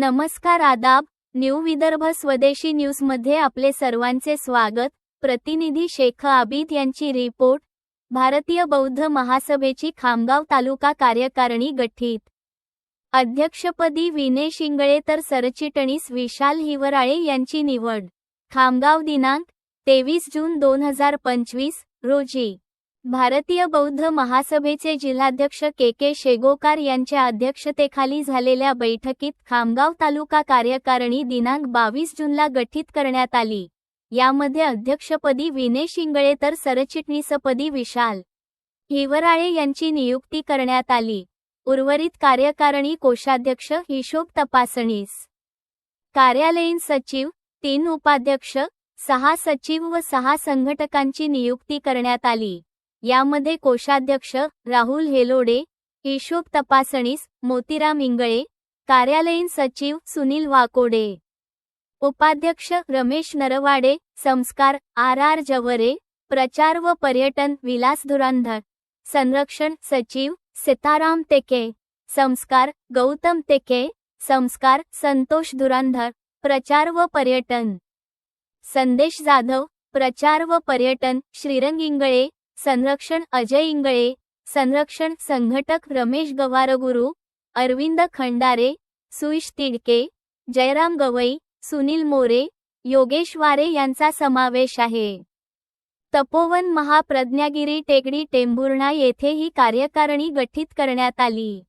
नमस्कार आदाब न्यू विदर्भ स्वदेशी न्यूजमध्ये आपले सर्वांचे स्वागत. प्रतिनिधी शेख आबिद यांची रिपोर्ट. भारतीय बौद्ध महासभेची खामगाव तालुका कार्यकारिणी गठीत. अध्यक्षपदी विने शिंगळे तर सरचिटणीस विशाल हिवराळे यांची निवड. खामगाव दिनांक तेवीस जून दोन हजार पंचवीस रोजी. भारतीय बौद्ध महासभेचे जिल्हाध्यक्ष के के शेगोकार यांच्या अध्यक्षतेखाली झालेल्या बैठकीत खामगाव तालुका कार्यकारिणी दिनांक बावीस जूनला गठीत करण्यात आली. यामध्ये अध्यक्षपदी विने शिंगळे तर सरचिटणीसपदी विशाल हिवराळे यांची नियुक्ती करण्यात आली. उर्वरित कार्यकारिणी कोषाध्यक्ष हिशोब तपासणीस. कार्यालयीन सचिव तीन उपाध्यक्ष सहा सचिव व सहा संघटकांची नियुक्ती करण्यात आली. यामध्ये कोषाध्यक्ष राहुल हेलोडे हिशोब तपासणीस मोतीराम इंगळे कार्यालयीन सचिव सुनील वाकोडे. उपाध्यक्ष रमेश नरवाडे संस्कार आर आर जवरे प्रचार व पर्यटन विलास धुरंधर संरक्षण सचिव सीताराम तेके संस्कार गौतम तेके संस्कार संतोष धुरंधर प्रचार व पर्यटन. संदेश जाधव प्रचार व पर्यटन श्रीरंग इंगळे संरक्षण अजय इंगळे संरक्षण संघटक रमेश गवारगुरु अरविंद खंडारे सुईश तिडके जयराम गवई सुनील मोरे योगेश वारे यांचा समावेश आहे. तपोवन महाप्रज्ञागिरी टेकडी टेंभुर्णा येथे ही कार्यकारिणी गठीत करण्यात आली.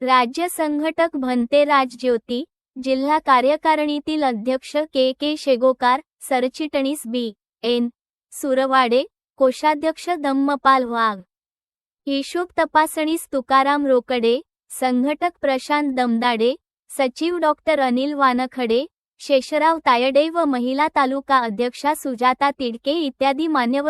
राज्य संघटक भंते राजज्योती जिल्हा कार्यकारिणीतील अध्यक्ष के के शेगोकार सरचिटणीस बी एन सुरवाडे कोषाध्यक्ष दम्मपाल वाघ. हिशोब तपासणीस तुकाराम रोकडे संघटक प्रशांत दमदाडे सचिव डॉक्टर अनिल वानखडे शेषराव तायडे व महिला तालुका अध्यक्षा सुजाता तिडके इत्यादी मान्यवर